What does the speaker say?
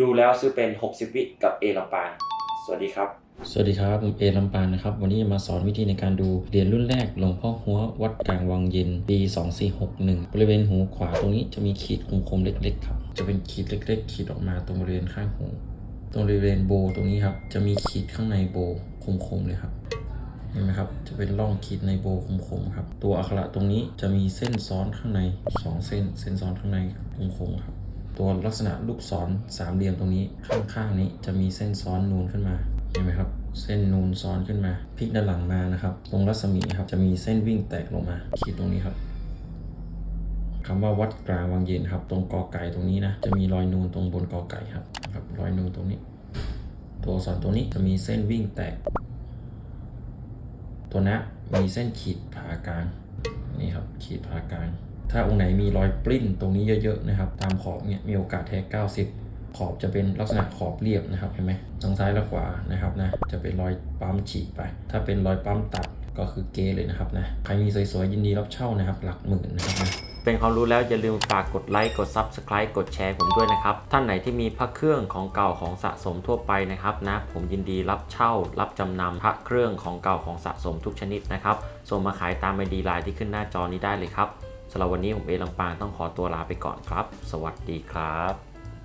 ดูแล้วซื้อเป็น 60 วิกับเอลำปางสวัสดีครับ สวัสดีครับผมเอลำปางนะครับ วันนี้จะมาสอนวิธีในการดูเหรียญรุ่นแรกหลวงพ่อหัววัดกลางวังเย็นปี 2461 บริเวณหูขวาตรงนี้จะมีขีดคมๆเล็กๆครับ จะเป็นขีดเล็ก ๆ ขีดออกมาตรงบริเวณข้างหู ตรงบริเวณโบตรงนี้ครับ จะมีขีดข้างในโบคมๆเลยครับ เห็นไหมครับ จะเป็นร่องขีดในโบคมๆครับ ตัวอักขระตรงนี้จะมีเส้นซ้อนข้างใน 2 เส้น เส้นซ้อนข้างในคมๆครับ ตัวลักษณะลูกศรสามเหลี่ยมตรงนี้ข้างๆนี้จะมีเส้นซ้อนนูนขึ้นมาเห็นไหมครับ เส้นนูนซ้อนขึ้นมาพลิกด้านหลังมานะครับ ตรงรัศมีครับจะมีเส้นวิ่งแตกลงมาขีดตรงนี้ครับคำว่าวัดกลางวังเย็นครับ ตรงกอไก่ตรงนี้นะจะมีรอยนูนตรงบนกอไก่ครับครับรอยนูนตรงนี้ ตัวอักษรตัวนี้จะมีเส้นวิ่งแตก ตัวนะมีเส้นขีดผ่ากลางนี่ครับขีดผ่ากลาง ถ้าองค์ไหนมีรอยปริ้นตรงนี้เยอะๆนะครับ ตามขอบเนี่ยมีโอกาสแท้ 90 ขอบจะเป็นลักษณะขอบเรียบนะครับเห็นไหมทางซ้ายและขวานะครับนะจะเป็นรอยปั๊มฉีกไป ถ้าเป็นรอยปั๊มตัดก็คือเกเลยนะครับนะใครมีสวยๆยินดีรับเช่านะครับ หลักหมื่นนะครับนะเป็นความรู้แล้วอย่าลืมฝากกดไลค์กด Subscribe กดแชร์ผมด้วยนะครับ ท่านไหนที่มีพระเครื่องของเก่าของสะสมทั่วไปนะครับนะผมยินดีรับเช่า รับจำนำพระเครื่องของเก่าของสะสมทุกชนิดนะครับส่งมาขายตามไอดีไลน์ที่ขึ้นหน้าจอนี้ได้เลยครับ สำหรับวันนี้ผมเอลังปางต้องขอตัวลาไปก่อนครับ สวัสดีครับ